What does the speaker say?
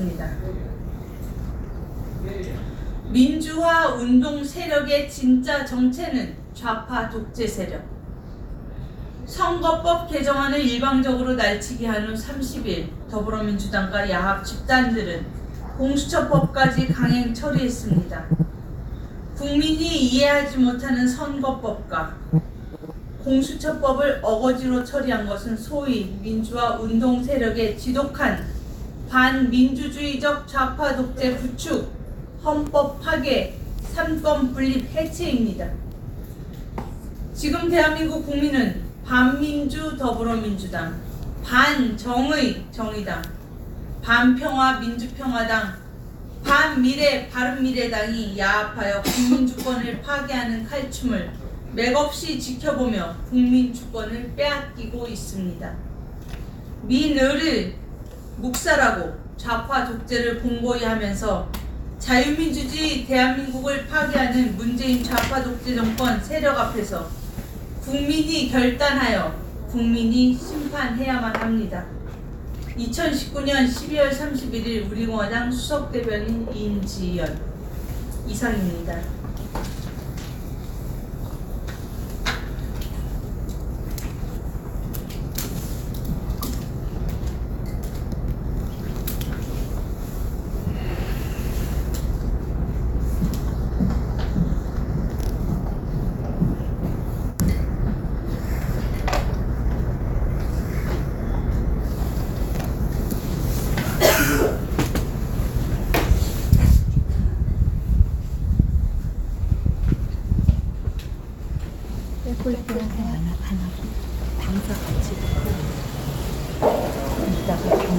있습니다. 민주화 운동 세력의 진짜 정체는 좌파 독재 세력. 선거법 개정안을 일방적으로 날치기 한후 30일 더불어민주당과 야합 집단들은 공수처법까지 강행 처리했습니다. 국민이 이해하지 못하는 선거법과 공수처법을 어거지로 처리한 것은 소위 민주화 운동 세력의 지독한 반민주주의적 좌파 독재 구축, 헌법 파괴, 삼권 분립 해체입니다. 지금 대한민국 국민은 반민주 더불어민주당, 반정의 정의당, 반평화 민주평화당, 반미래 바른미래당이 야합하여 국민 주권을 파괴하는 칼춤을 맥없이 지켜보며 국민 주권을 빼앗기고 있습니다. 민의를 묵살하고 좌파 독재를 공고히 하면서 자유민주주의 대한민국을 파괴하는 문재인 좌파 독재 정권 세력 앞에서 국민이 결단하여 국민이 심판해야만 합니다. 2019년 12월 31일 우리공화당 수석대변인 인지연 이상입니다. 뿔뿔한 생활을 하나 방석 같이 있고 이따가